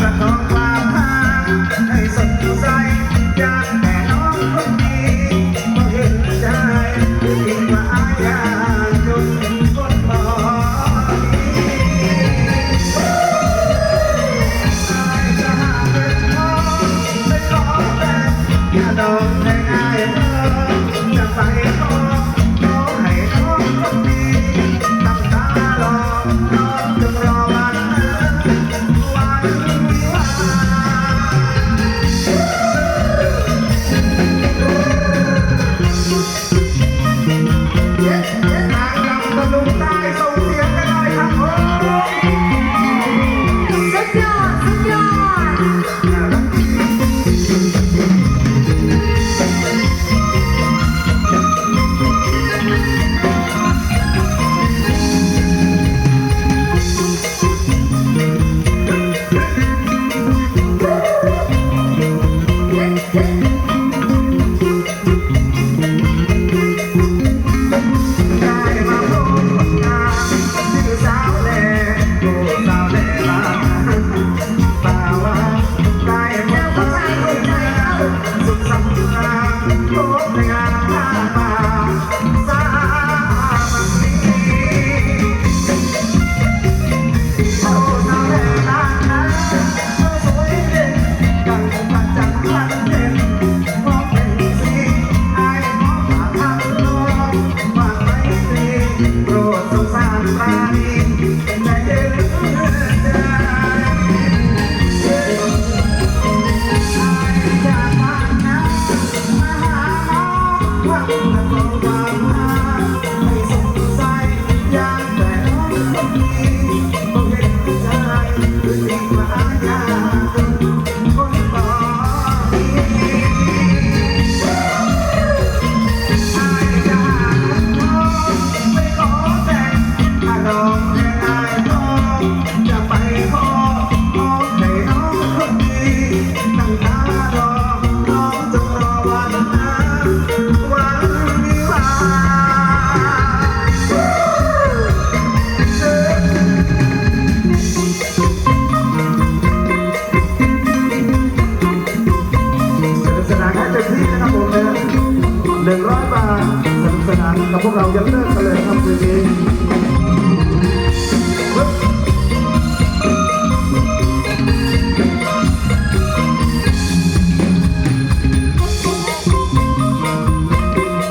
จระกองความหาให้สดใสอยาง พวกเรายังเลิกกันเลยครับคืนนี้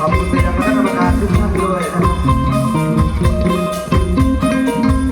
ขอบคุณไปยังคณะกรรมการทุกท่านด้วยนะครับ